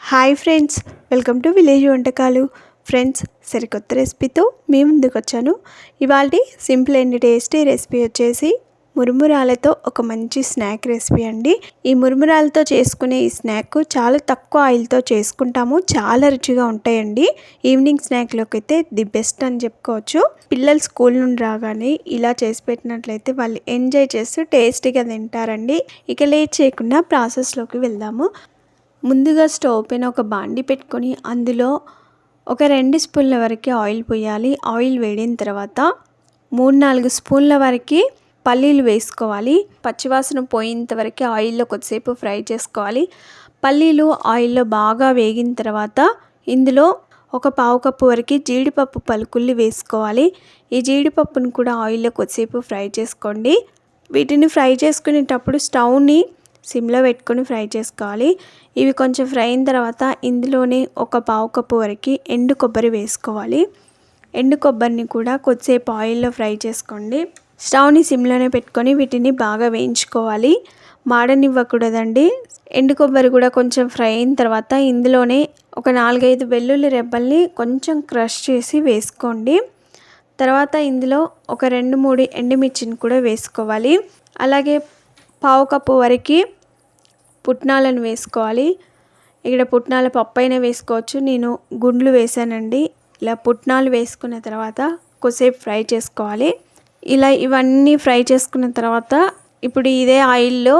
Hi friends welcome to village వంటకాలు. Friends సరికొత్త రెసిపీతో మీ ముందుకు వచ్చాను. ఇవాళ సింపుల్ అండ్ టేస్టీ రెసిపీ వచ్చేసి మురుమురాలతో ఒక మంచి స్నాక్ రెసిపీ అండి. ఈ మురుమురాలతో చేసుకునే ఈ స్నాక్ చాలా తక్కువ ఆయిల్తో చేసుకుంటాము. చాలా రుచిగా ఉంటాయండి. ఈవినింగ్ స్నాక్లోకి అయితే ది బెస్ట్ అని చెప్పుకోవచ్చు. పిల్లలు స్కూల్ నుండి రాగానే ఇలా చేసి పెట్టినట్లయితే వాళ్ళు ఎంజాయ్ చేస్తూ టేస్టీగా తింటారండి. ఇక లేట్ చేయకుండా ప్రాసెస్లోకి వెళ్దాము. ముందుగా స్టవ్ పైన ఒక బాండి పెట్టుకొని అందులో ఒక రెండు స్పూన్ల వరకు ఆయిల్ పోయాలి. ఆయిల్ వేడిన తర్వాత మూడు నాలుగు స్పూన్ల వరకు పల్లీలు వేసుకోవాలి. పచ్చివాసన పోయేంత వరకు ఆయిల్లో కొద్దిసేపు ఫ్రై చేసుకోవాలి. పల్లీలు ఆయిల్లో బాగా వేగిన తర్వాత ఇందులో ఒక పావు కప్పు వరకు జీడిపప్పు పలుకుల్ని వేసుకోవాలి. ఈ జీడిపప్పును కూడా ఆయిల్లో కొద్దిసేపు ఫ్రై చేసుకోండి. వీటిని ఫ్రై చేసుకునేటప్పుడు స్టవ్ని సిమ్లో పెట్టుకొని ఫ్రై చేసుకోవాలి. ఇవి కొంచెం ఫ్రై అయిన తర్వాత ఇందులోనే ఒక పావు కప్పు వరకు ఎండు కొబ్బరి వేసుకోవాలి. ఎండు కొబ్బరిని కూడా కొద్దిసేపు ఆయిల్లో ఫ్రై చేసుకోండి. స్టవ్ని సిమ్లోనే పెట్టుకొని వీటిని బాగా వేయించుకోవాలి. మాడనివ్వకూడదండి. ఎండు కొబ్బరి కూడా కొంచెం ఫ్రై అయిన తర్వాత ఇందులోనే ఒక నాలుగైదు వెల్లుల్లి రెబ్బల్ని కొంచెం క్రష్ చేసి వేసుకోండి. తర్వాత ఇందులో ఒక రెండు మూడు ఎండుమిర్చిని కూడా వేసుకోవాలి. అలాగే పావు కప్పు వరకు పుట్నాలను వేసుకోవాలి. ఇక్కడ పుట్నాల పప్పు అయినా వేసుకోవచ్చు. నేను గుండ్లు వేసానండి. ఇలా పుట్నాలు వేసుకున్న తర్వాత కొద్దిసేపు ఫ్రై చేసుకోవాలి. ఇలా ఇవన్నీ ఫ్రై చేసుకున్న తర్వాత ఇప్పుడు ఇదే ఆయిల్లో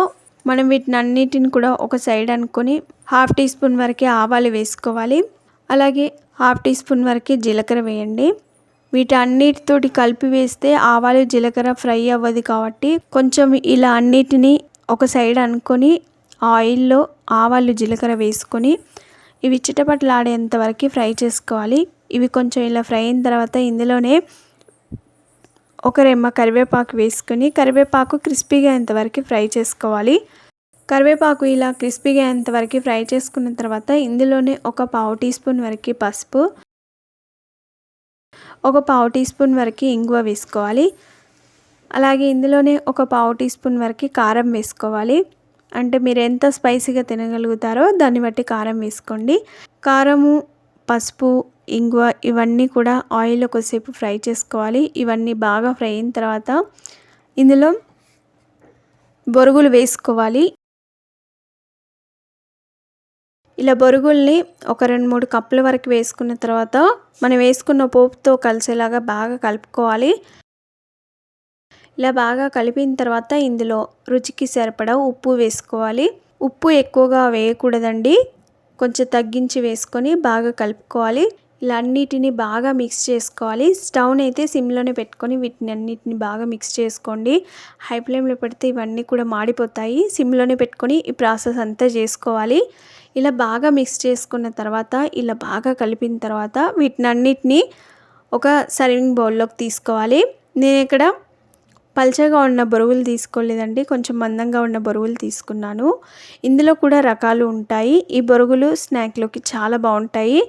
మనం వీటిని అన్నిటిని కూడా ఒక సైడ్ అనుకొని హాఫ్ టీ స్పూన్ వరకు ఆవాలు వేసుకోవాలి. అలాగే హాఫ్ టీ స్పూన్ వరకు జీలకర్ర వేయండి. వీటన్నిటితోటి కలిపి వేస్తే ఆవాలు జీలకర్ర ఫ్రై అవ్వదు కాబట్టి కొంచెం ఇలా అన్నిటినీ ఒక సైడ్ అనుకొని ఆయిల్లో ఆవాలు జీలకర్ర వేసుకొని ఇవి చిటపట్లాడేంత వరకు ఫ్రై చేసుకోవాలి. ఇవి కొంచెం ఇలా ఫ్రై అయిన తర్వాత ఇందులోనే ఒక రెమ్మ కరివేపాకు వేసుకొని కరివేపాకు క్రిస్పీగా అయ్యేంతవరకు ఫ్రై చేసుకోవాలి. కరివేపాకు ఇలా క్రిస్పీగా అయ్యేంతవరకు ఫ్రై చేసుకున్న తర్వాత ఇందులోనే ఒక పావు టీ స్పూన్ వరకు పసుపు ఒక పావు టీ స్పూన్ వరకు ఇంగువ వేసుకోవాలి. అలాగే ఇందులోనే ఒక పావు టీ స్పూన్ వరకు కారం వేసుకోవాలి. అంటే మీరు ఎంత స్పైసీగా తినగలుగుతారో దాన్ని బట్టి కారం వేసుకోండి. కారము పసుపు ఇంగువ ఇవన్నీ కూడా ఆయిల్లో కొద్దిసేపు ఫ్రై చేసుకోవాలి. ఇవన్నీ బాగా ఫ్రై అయిన తర్వాత ఇందులో బొరుగులు వేసుకోవాలి. ఇలా బొరుగుల్ని ఒక రెండు మూడు కప్పుల వరకు వేసుకున్న తర్వాత మనం వేసుకున్న పోపుతో కలిసేలాగా బాగా కలుపుకోవాలి. ఇలా బాగా కలిపిన తర్వాత ఇందులో రుచికి సరిపడా ఉప్పు వేసుకోవాలి. ఉప్పు ఎక్కువగా వేయకూడదండి. కొంచెం తగ్గించి వేసుకొని బాగా కలుపుకోవాలి. ఇలా అన్నిటిని బాగా మిక్స్ చేసుకోవాలి. స్టవ్ని అయితే సిమ్లోనే పెట్టుకొని వీటిని అన్నిటిని బాగా మిక్స్ చేసుకోండి. హై ఫ్లేమ్లో పెడితే ఇవన్నీ కూడా మాడిపోతాయి. సిమ్లోనే పెట్టుకొని ఈ ప్రాసెస్ అంతా చేసుకోవాలి. ఇలా బాగా మిక్స్ చేసుకున్న తర్వాత ఇలా బాగా కలిపిన తర్వాత వీటిని అన్నిటినీ ఒక సర్వింగ్ బౌల్లోకి తీసుకోవాలి. నేను ఇక్కడ పల్చగా ఉన్న బరువులు తీసుకోలేదండి కొంచెం మందంగా ఉన్న బరువులు తీసుకున్నాను. ఇందులో కూడా రకాలు ఉంటాయి. ఈ బొరుగులు స్నాక్లోకి చాలా బాగుంటాయి.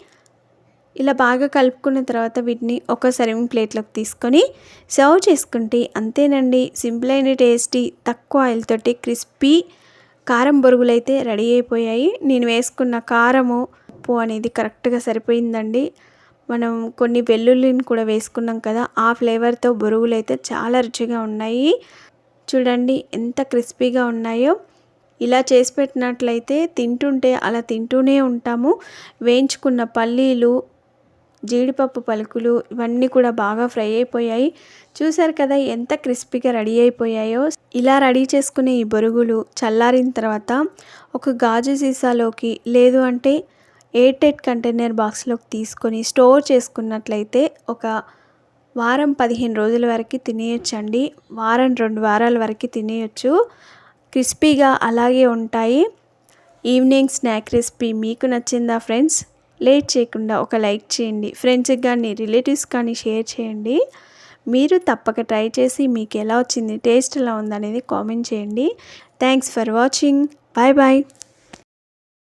ఇలా బాగా కలుపుకున్న తర్వాత వీటిని ఒక సర్వింగ్ ప్లేట్లోకి తీసుకొని సర్వ్ చేసుకుంటే అంతేనండి. సింపుల్ అయిన టేస్టీ తక్కువ ఆయిల్ తోటి క్రిస్పీ కారం బొరుగులైతే రెడీ అయిపోయాయి. నేను వేసుకున్న కారము ఉప్పు అనేది కరెక్ట్గా సరిపోయిందండి. మనం కొన్ని వెల్లుల్లిని కూడా వేసుకున్నాం కదా ఆ ఫ్లేవర్తో బొరుగులు అయితే చాలా రుచిగా ఉన్నాయి. చూడండి ఎంత క్రిస్పీగా ఉన్నాయో. ఇలా చేసి పెట్టినట్లయితే తింటుంటే అలా తింటూనే ఉంటాము. వేయించుకున్న పల్లీలు జీడిపప్పు పలుకులు ఇవన్నీ కూడా బాగా ఫ్రై అయిపోయాయి. చూసారు కదా ఎంత క్రిస్పీగా రెడీ అయిపోయాయో. ఇలా రెడీ చేసుకునే ఈ బొరుగులు చల్లారిన తర్వాత ఒక గాజు సీసాలోకి లేదు అంటే ఎయిర్ టైట్ కంటైనర్ బాక్స్లోకి తీసుకొని స్టోర్ చేసుకున్నట్లయితే ఒక వారం పదిహేను రోజుల వరకు తినేయచ్చండి. వారం రెండు వారాల వరకు తినేయచ్చు. క్రిస్పీగా అలాగే ఉంటాయి. ఈవినింగ్ స్నాక్ రెసిపీ మీకు నచ్చిందా ఫ్రెండ్స్? లేట్ చేయకుండా ఒక లైక్ చేయండి. ఫ్రెండ్స్కి కానీ రిలేటివ్స్ కానీ షేర్ చేయండి. మీరు తప్పక ట్రై చేసి మీకు ఎలా వచ్చింది టేస్ట్ ఎలా ఉందనేది కామెంట్ చేయండి. Thanks for watching. Bye bye.